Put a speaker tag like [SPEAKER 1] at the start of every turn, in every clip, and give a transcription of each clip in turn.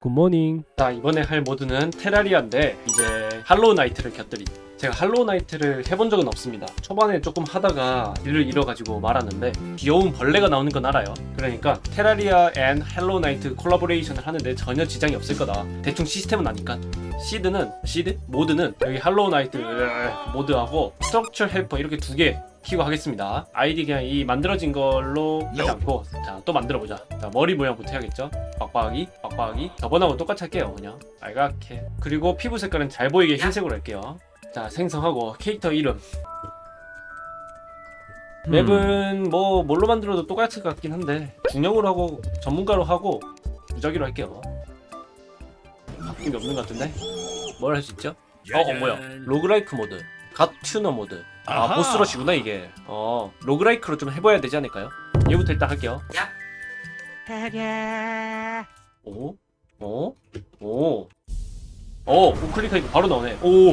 [SPEAKER 1] 굿모닝. 자 이번에 할 모드는 테라리아인데 이제 할로우 나이트를 곁들인. 제가 할로우 나이트를 해본 적은 없습니다. 초반에 조금 하다가 딜을 잃어가지고 말았는데 귀여운 벌레가 나오는 건 알아요. 그러니까 테라리아 앤 할로우 나이트 콜라보레이션을 하는데 전혀 지장이 없을 거다. 대충 시스템은 아니까. 시드는 시드 모드는 여기 할로우 나이트 모드하고 스트럭처 헬퍼 이렇게 두 개 키고 하겠습니다. 아이디 그냥 이 만들어진 걸로 하지 않고 자 또 만들어 보자. 자 머리 모양부터 해야겠죠. 빡빡이 빡빡이 저번하고 똑같이 할게요 그냥 빨갛게 그리고 피부 색깔은 잘 보이게 흰색으로 할게요. 자 생성하고 캐릭터 이름 맵은 뭐 뭘로 만들어도 똑같을 것 같긴 한데 중형으로 하고 전문가로 하고 무작위로 할게요. 바뀐 게 없는 것 같은데 뭘 할 수 있죠? 어, 어 뭐야 로그라이크 모드 갓 튜너 모드 아,
[SPEAKER 2] 아하.
[SPEAKER 1] 보스러시구나 이게. 어, 로그라이크로 좀 해봐야 되지 않을까요? 얘부터 일단 할게요. 오, 어? 오, 어, 오, 오, 우클릭하니까 바로 나오네. 오.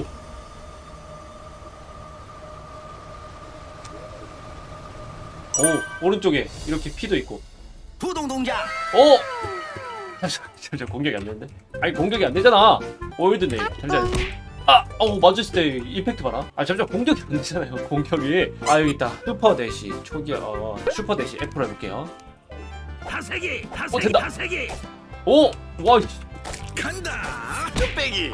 [SPEAKER 1] 오, 오른쪽에 이렇게 피도 있고.
[SPEAKER 2] 부동 동작.
[SPEAKER 1] 오! 잠시만, 공격이 안 되는데? 아니, 공격이 안 되잖아! 월드네, 잠시만. 아! 어 맞았을 때 이펙트 봐라. 아, 잠시만, 공격이 안 되잖아요, 공격이. 아, 여기 있다. 슈퍼 대시, 초기, 어, 슈퍼 대시 F로 해볼게요. 他세기他어,
[SPEAKER 2] 세기
[SPEAKER 1] 된다.
[SPEAKER 2] 다 세기
[SPEAKER 1] 오! 와,
[SPEAKER 2] 간다. 뚝배기.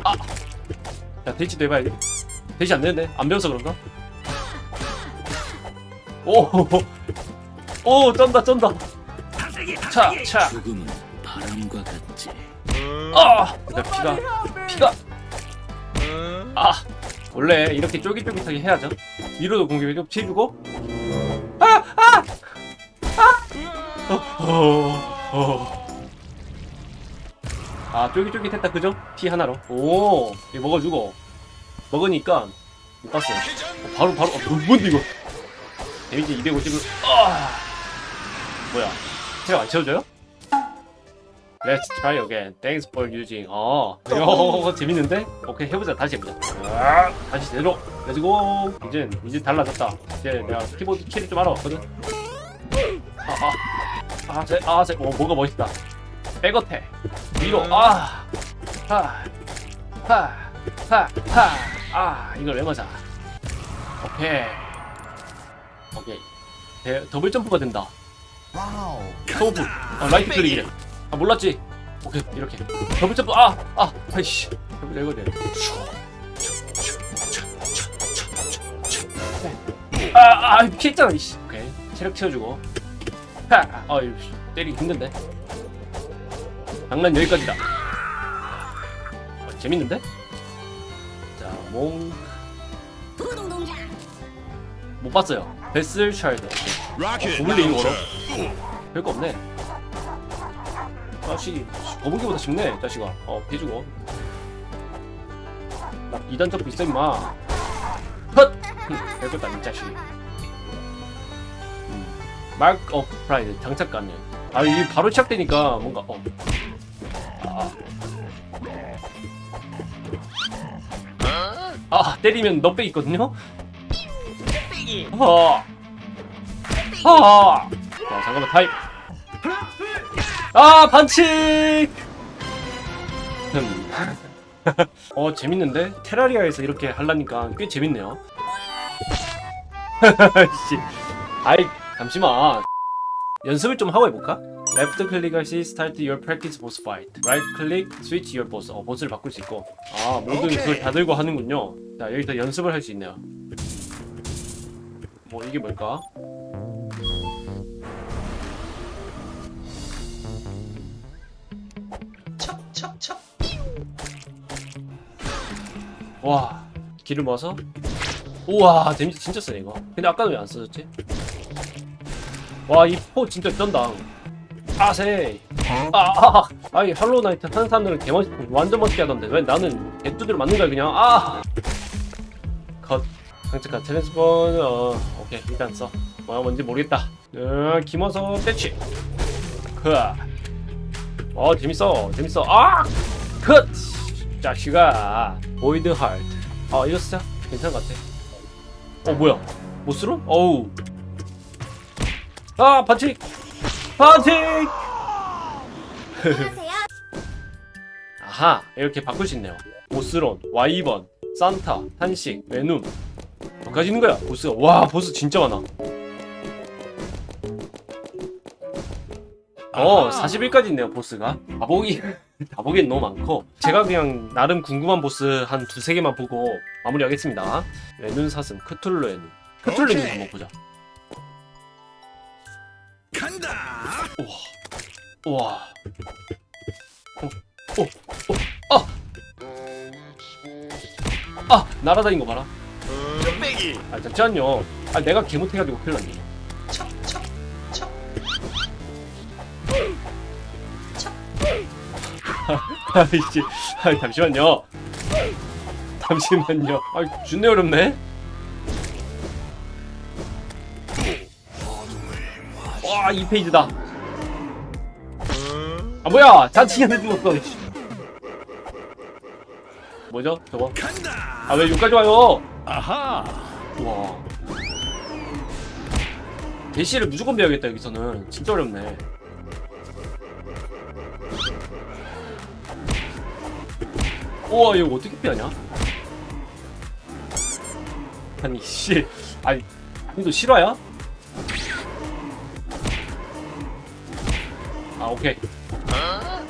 [SPEAKER 1] 야 대치도 해봐야지 대치 안 되는데 안 배워서 그런가? 오 오 쩐다 쩐다
[SPEAKER 2] 다 세기
[SPEAKER 1] 다차
[SPEAKER 2] 세기.
[SPEAKER 1] 차.
[SPEAKER 3] 죽음은 바람과 같지.
[SPEAKER 1] 아나 피가 피가 아 원래 이렇게 쫄깃쫄깃하게 해야죠. 위로도 공격을 좀 피해주고. 아 아 아! 어, 어, 어. 아 쫄깃쫄깃했다. 그죠? 피 하나로. 오 이거 먹어주고 먹으니까 못 봤어요. 어, 바로 바로 어, 뭔데 이거? 데미지 250을 아! 뭐야? 체력 안 채워져요? Let's try again. Thanks for using. 어, 이거 재밌는데? 오케이 해보자. 다시 해보자. 아, 다시 제대로. 가지고 이제 이제 달라졌다. 이제 내가 키보드 키를 좀 알아봤거든. 아, 아, 아, 제, 아, 제, 오, 뭐가 멋있다. 백어택 위로. 아, 하, 하, 하, 하. 아, 이걸 왜 맞아? 오케이, 오케이. 대, 더블 점프가 된다. 소부. 아, 라이트 클릭이래. 아 몰랐지. 오케이 이렇게 더블 점프 아아 아이씨 더블 이거 돼. 아아 피했잖아 이씨. 오케이 체력 채워주고. 하. 아 이거 때리기 힘든데. 장난 여기까지다. 어, 재밌는데? 자 몽. 못 봤어요. 베슬 샬드.
[SPEAKER 2] 로켓.
[SPEAKER 1] 고블린 걸어. 별거 없네. 자식이 거북이보다 쉽네 자식아 어 피해주고 나 2단 점프 있어 임마 헛! 흠, 별것도 아닌 자식 음. 마크 오브 프라이드 장착관이야 아 이게 바로 시작되니까 뭔가 어 아. 아 때리면 넉백 있거든요? 어. 아. 자 잠깐만 타임 아 반칙! 음. 어 재밌는데? 테라리아에서 이렇게 하려니까 꽤 재밌네요. 씨. 아이 잠시만. 연습을 좀 하고 해볼까? 레프트 클릭할 시 start your practice boss fight. Right click switch your boss. 어 보스를 바꿀 수 있고. 아 모든. 그걸 다 들고 하는군요. 자 여기서 연습을 할 수 있네요. 뭐 이게 뭘까?
[SPEAKER 2] 첩첩첩.
[SPEAKER 1] 와 길을 모아서? 우와 데미지 진짜 세네 이거. 근데 아까는 왜 안 써졌지? 와 이 포 진짜 쩐다. 아세. 아, 아, 아, 아이 할로우 나이트 하는 사람들은 개멋 완전 멋지게 하던데. 왜 나는 개뚜드려 맞는 거야 그냥? 아컷. 장착한 트랜스폰 어 오케이. 일단 써. 뭐야 뭔지 모르겠다. 어, 김어서 대치. 그 어 재밌어 재밌어. 아 컷! 자식아 보이드 하트. 아 이거 진짜 괜찮은 것 같아. 어 뭐야? 모스로? 어우. 아 반칙! 반칙! 아하 이렇게 바꿀 수 있네요. 보스론 와이번 산타 탄식 가지 있는 거야 보스가. 와 보스 진짜 많아 어 41까지 있네요 보스가. 다보기 다보기엔 너무 많고. 제가 그냥 나름 궁금한 보스 한 두세 개만 보고 마무리하겠습니다. 레눈 사슴 크툴루 레눈. 크툴루 레눈 한번 보자.
[SPEAKER 2] 간다.
[SPEAKER 1] 우와. 어, 어, 어, 아! 아! 날아다닌 거 봐라.
[SPEAKER 2] 뚝배기.
[SPEAKER 1] 아 잠시만요. 아 내가 개 못해가지고 큰일 났네 아이씨. 아 잠시만요. 잠시만요. 아 준내 어렵네. 와 2페이지다. 아 뭐야? 자칭한테 죽었어 이씨. 뭐죠? 저거. 아 왜 여기까지 와요?
[SPEAKER 2] 아하.
[SPEAKER 1] 와. 대시를 무조건 배워야겠다 여기서는. 진짜 어렵네 우와 이거 어떻게 피하냐? 아니 씨. 아니 이거 실화야? 아 오케이.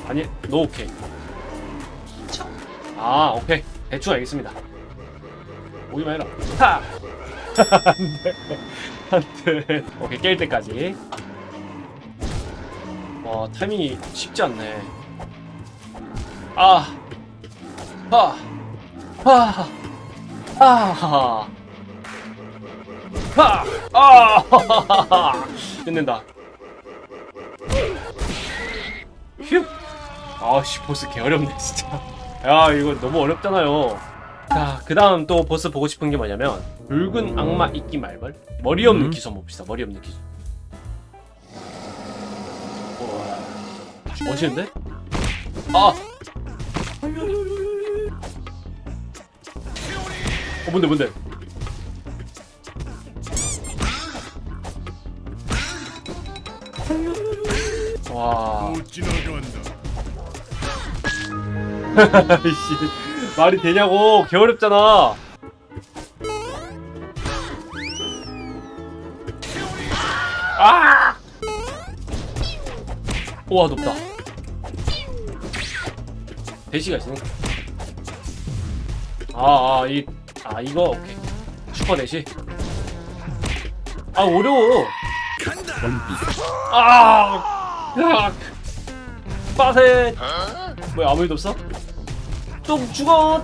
[SPEAKER 1] 아니 너 오케이. 아 오케이. 대충 알겠습니다. 오기만 해라. 하! 안돼. 안돼. 오케이 깰 때까지. 와 타이밍이 쉽지 않네. 아 하! 하! 아! 하! 아! 끝낸다 휴! 아씨 보스 개 어렵네 진짜 야 이거 너무 어렵잖아요 자, 그 다음 또 보스 보고 싶은 게 뭐냐면 붉은 악마 이끼 말벌 머리 없는
[SPEAKER 2] 음.
[SPEAKER 1] 한번 봅시다 머리 없는 우와, 멋있는데? 아! 뭔데 뭔데? 와. 씨 말이 되냐고. 개 어렵잖아. 아! 우와 높다. 대시가 있으니까 아아이 아 이거 오케이. 슈퍼 대시 아 어려워. 아 으악. 빠세. 뭐야 아무 일도 없어? 좀 죽어.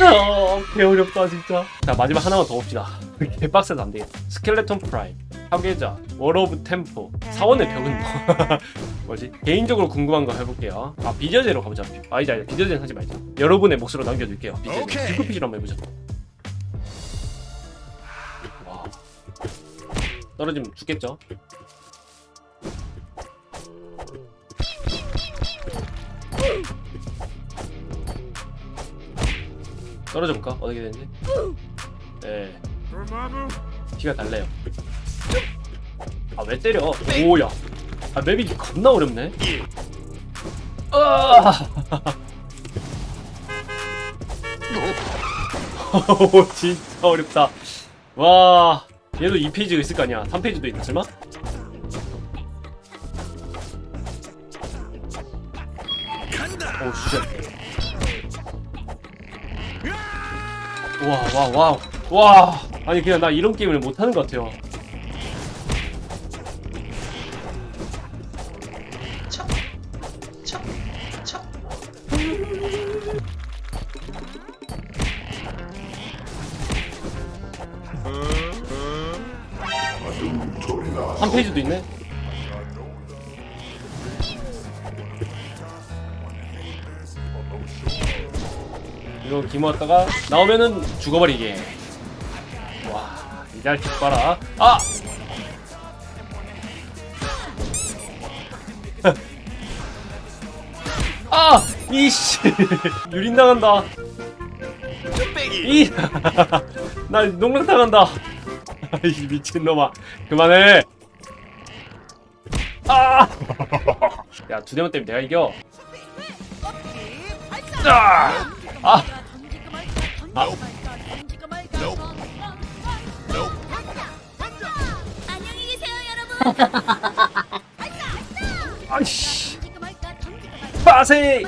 [SPEAKER 1] 아, 개 어렵다 진짜. 자 마지막 하나만 더 봅시다. 개빡세도 안 되겠다. 스켈레톤 프라임. 파괴자. 월 오브 템포. 사원의 벽은 뭐. 뭐지? 개인적으로 궁금한 거 해볼게요. 아 비저제로 가보자. 아 이제 아니, 비저제는 하지 말자. 여러분의 몫으로 남겨둘게요. 비저제.
[SPEAKER 2] 오케이.
[SPEAKER 1] 뷰크피지로 한번 해보자 떨어지면 죽겠죠 떨어져 볼까? 어떻게 되는지? 네. 피가 달래요. 아, 왜 때려? 오야. 아, 맵이 겁나 어렵네. 아! 오, 진짜 어렵다. 와, 얘도 2페이지가 있을 거 아니야. 3페이지도 있나, 설마?
[SPEAKER 2] 간다.
[SPEAKER 1] 오, 쉣. 와, 와, 와, 와. 아니, 그냥 나 이런 게임을 못하는 것 같아요. 페이지도 있네. 이거 기모았다가 나오면은 죽어버리게. 와, 이 자식 봐라. 아! 아! 이씨! 유린 당한다. 이! 나 농락 당한다. 이 미친놈아. 그만해. 아! 야, 두 대만 때문에 내가 이겨. 아! 아! 아이씨 빠세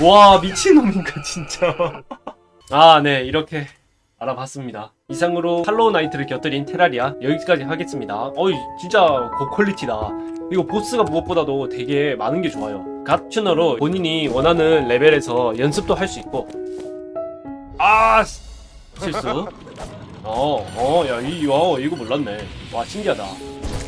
[SPEAKER 1] 와 미친놈인가 진짜 아 네 이렇게 알아봤습니다 이상으로 할로우 나이트를 곁들인 테라리아 여기까지 하겠습니다. 어이 진짜 고퀄리티다. 이거 보스가 무엇보다도 되게 많은 게 좋아요. 갓 튜너로 본인이 원하는 레벨에서 연습도 할 수 있고. 아 씨, 실수? 어어야 이 와, 이거 몰랐네. 와 신기하다.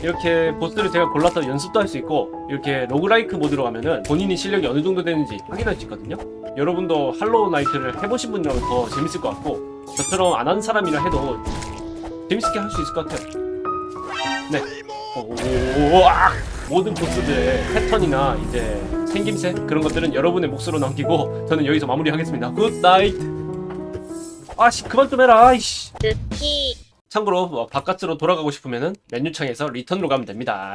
[SPEAKER 1] 이렇게 보스를 제가 골라서 연습도 할 수 있고 이렇게 로그라이크 모드로 가면은 본인이 실력이 어느 정도 되는지 확인할 수 있거든요. 여러분도 할로우 나이트를 해보신 분이라면 더 재밌을 것 같고 저처럼 안 한 사람이라 해도 재밌게 할 수 있을 것 같아요. 네. 오, 아! 모든 보스들의 패턴이나 이제 생김새 그런 것들은 여러분의 몫으로 남기고 저는 여기서 마무리하겠습니다. 굿나이트 아씨 그만 좀 해라 아이씨. 참고로 뭐 바깥으로 돌아가고 싶으면은 메뉴창에서 리턴으로 가면 됩니다.